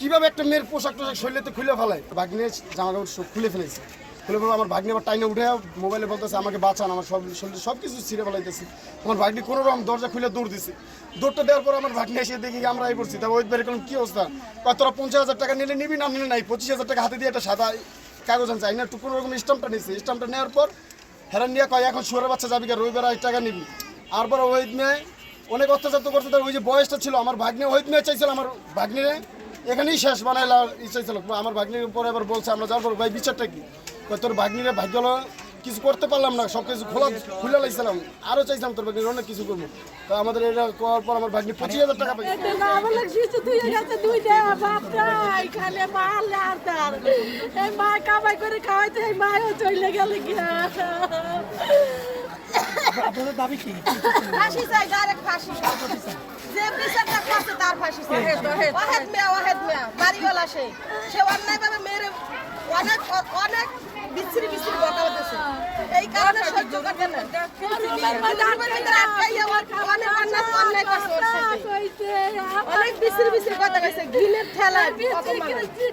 কীভাবে একটা মেয়ের পোশাক টোশাক শরীরে তো খুলে ফেলায়? ভাগ্নে জামা কাপড় সব খুলে ফেলেছে। খুলে ফেলে আমার ভাগ্নে আবার টাইনে উঠে মোবাইলে বলতেছে, আমাকে বাঁচান, আমার সব শরীরে সব কিছু ছিঁড়ে ফেলাইতেছে। আমার ভাগ্নি কোনো রকম দরজা খুলে দৌড় দিছে। দৌড়টা দেওয়ার পর আমার ভাগ্নে এসে দেখি আমরা এই করছি তা ওই বের করলাম, কি অবস্থা? তোরা পঞ্চাশ হাজার টাকা নিলে নিবি না নিলে নাই? পঁচিশ হাজার টাকা হাতে দিয়ে একটা সাদা কাগজ আনছে, আইনা একটু কোনো রকম স্টাম্পটা নিচ্ছে স্টাম্পটা নেওয়ার পর হেরান নিয়ে কয়, এখন শুয়ারের বাচ্চা যাবি রবিবার টাকা নিবি। আর পর ওই মেয়ে অনেক অত্যাচার তো করতে তার ওই যে বয়সটা ছিল, আমার ভাগ্নে ওই মেয়ে চাইছিল, আমার ভাগ্নে এখানেই শেষ বানাইলা ই চাইছিল আমার ভাগ্নির পরে এবার বলছে আমরা যাওয়ার পর ভাই বিচারটা কি? তোর ভাগ্নিরে ভাগ্য হলো কিছু করতে পারলাম না সব কিছু খোলা খুলে লাইছিলাম। আরও চাইছিলাম তোর ভাগ্নির অনেক কিছু করব। তো আমাদের এটা করার পর আমার ভাগ্নি পঁচিশ হাজার টাকা পাইছে। আপনাদের দাবি কি? যে বিচারটা করছে তার ফাঁসি ওয়াহেদ মিয়া ওয়াহেদ মিয়া বাড়িওয়ালা সে। সে অন্যায়ভাবে মেরে অনেক অনেক বিচ্ছিরি বিচ্ছিরি কথা বলতেছে এই কারণে সহ্য করতে না। অনেক অন্যায় অন্যায় করছে ওর সাথে। অনেক বিচ্ছিরি বিচ্ছিরি কথা কইছে গিলের ঠেলা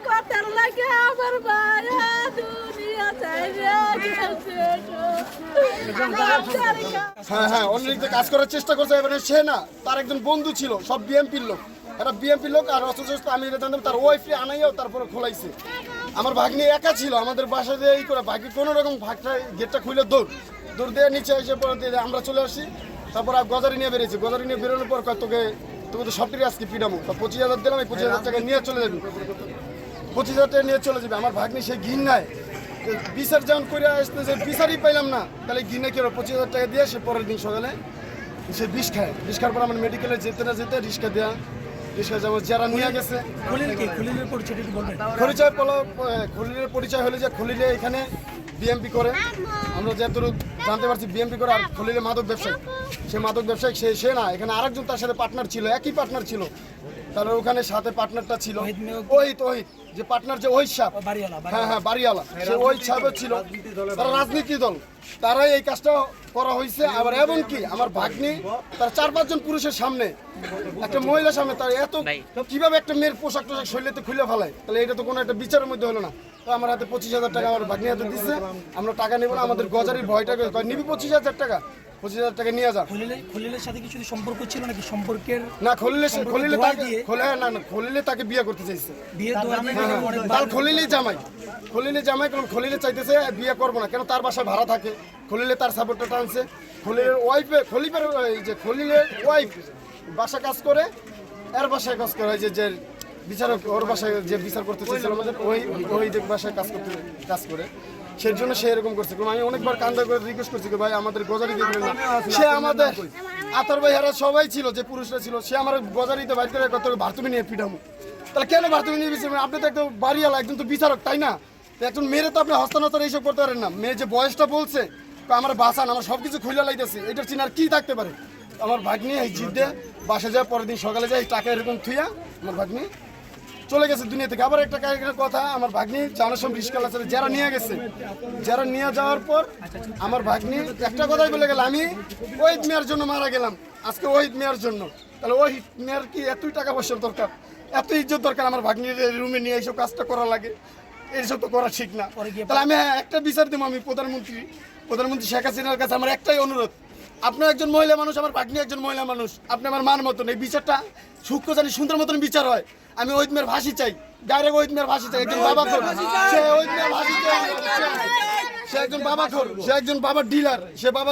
কথার লাগে আমার মায়া দুনিয়া চাই হ্যাঁ হ্যাঁ অন্যদিকে কাজ করার চেষ্টা করছে, এবারে সে না, তার একজন বন্ধু ছিল, সব বিএমপির লোক। একটা বিএমপির লোক আর অথচ আমি এটা জানতাম, তার ওয়াইফে আনাইও তারপরে খোলাইছে। আমার ভাগ্নি একা ছিল, আমাদের বাসা দিয়ে এই করে ভাগ্নি কোনো রকম ভাগটা, গেটটা খুলে দৌড়। দৌড় দিয়ে নিচে এসে পরে আমরা চলে আসি। তারপর গজারি নিয়ে বেরিয়েছি। গজারি নিয়ে বেরোনোর পর তোকে তোকে তো সবটিরই আজকে পিডামো তা পঁচিশ হাজার দিলাম, এই পঁচিশ হাজার টাকা নিয়ে চলে যাবি। পঁচিশ হাজার টাকা নিয়ে চলে যাবে। আমার ভাগ্নি সে ঘিন নাই বিচার যেমন করে আসতে যে বিচারই পাইলাম না তাহলে ঘিনে কেউ পঁচিশ হাজার টাকা দিয়ে সে পরের দিন সকালে? সে বিষ খায়। বিষ খাওয়ার পর আমার মেডিকেলে যেতে না যেতে রিক্সা দেওয়া রিক্সা যেমন যারা নিয়ে গেছে। পরিচয় খলিলের পরিচয় হলে যে খলিলে এখানে বিএমপি করে। আমরা যতটুকু জানতে পারছি বিএমপি করে আর খলিলে মাদক ব্যবসায়ী। সে মাদক ব্যবসায়ী সে সে না এখানে আরেকজন তার সাথে পার্টনার ছিল একই পার্টনার ছিল। তাহলে ওখানে সাথে পার্টনারটা ছিল। ওহিত ওহিত যে পার্টনার যে ওহিত বাড়িওয়ালা হ্যাঁ হ্যাঁ বাড়িওয়ালা। সে ওই সাহেব ছিল। তারা রাজনীতি দল। তারাই এই কাজটা করা হয়েছে। আবার এবং কি আমার ভাগ্নি তার চার পাঁচজন পুরুষের সামনে একটা মহিলার সামনে তার এত কীভাবে একটা মেয়ের পোশাক টোশাক শরীরে খুলে ফেলায়? তাহলে এটা তো কোনো একটা বিচারের মধ্যে হলো না। তো আমার হাতে পঁচিশ হাজার টাকা আমার ভাগ্নি হাতে দিচ্ছে আমরা টাকা নেব না আমাদের গজারির ভয়টা নিবি পঁচিশ হাজার টাকা? পঁচিশ হাজার টাকা নিয়ে যা খলিলে খলিলের সাথে কিছু সম্পর্ক ছিল নাকি সম্পর্কের না খলিলে খলিলে তাকে খোলে না না খলিলে তাকে বিয়ে করতে চাইছে। বিয়ে হ্যাঁ, অনেক তার খলিলে জামাই। খলিলে জামাই কারণ খলিলে চাইতেছে বিয়ে করব না কেন তার বাসায় ভাড়া থাকে। খলিলে তার সাপোর্টটা টানছে। খলিলের ওয়াইফে খলিফের এই যে খলিলের ওয়াইফ বাসা কাজ করে এর বাসায় কাজ করে যে যে বিচারক ওর বাসায় যে বিচার করতে চাইছিল আমাদের ওই ওই যে বাসায় কাজ করতে কাজ করে। সেই জন্য সে এরকম করছে। আমি অনেকবার কান্দা করে রিকোয়েস্ট করছি ভাই, আমাদের গজারি দিবেন না। সে আমাদের আতর ভাই হারা সবাই ছিল, যে পুরুষরা ছিল, সে আমার গজারিতে বাইর করে কত ভারতুমি নিয়ে পিঠামো তাহলে কেন ভারতুমি নিয়ে বিচারবেন আপনি তো একদম বাড়িওয়ালা, একজন তো বিচারক, তাই না? একজন মেয়েরে তো আপনি হস্তান্তর এইসব করতে পারেন না। মেয়ে যে বয়সটা বলছে আমার বাসান আমার সব কিছু খুলে লাইতেছে। এটার চিনার কি থাকতে পারে? আমার ভাগ্নি এই জিদ্দে বাসা যায় পরের দিন সকালে যায় টাকা এরকম থুইয়া আমার ভাগ্নি চলে গেছে দুনিয়া থেকে। আবার একটা কথা আমার ভাগ্নি জানার সব রিস্কাল আছে যারা নিয়ে গেছে। যারা নিয়ে যাওয়ার পর আমার ভাগ্নি একটা কথাই বলে গেল আমি ওই মেয়ের জন্য মারা গেলাম। আজকে ওই মেয়ের জন্য। তাহলে ওই মেয়ের কি এতই টাকা পয়সার দরকার? এত ইজ্জত দরকার আমার ভাগ্নির রুমে নিয়ে এইসব কাজটা করা লাগে? এইসব তো করা ঠিক না। তাহলে আমি হ্যাঁ, একটা বিচার দেবো আমি প্রধানমন্ত্রী। প্রধানমন্ত্রী শেখ হাসিনার কাছে আমার একটাই অনুরোধ আপনি একজন মহিলা মানুষ, আমার পাটনি একজন মহিলা মানুষ। আপনি আমার মান মতন, এই বিচারটা সূক্ষ্ম জানি সুন্দর মতন বিচার হয়। আমি ওই মেয়ের ভাষি চাই। ডাইরেক্ট ওই মেয়ের ভাষি চাই, একজন বাবা খোর। সে ভাষি চাই। সে একজন বাবা খোর, সে একজন বাবা ডিলার, সে বাবা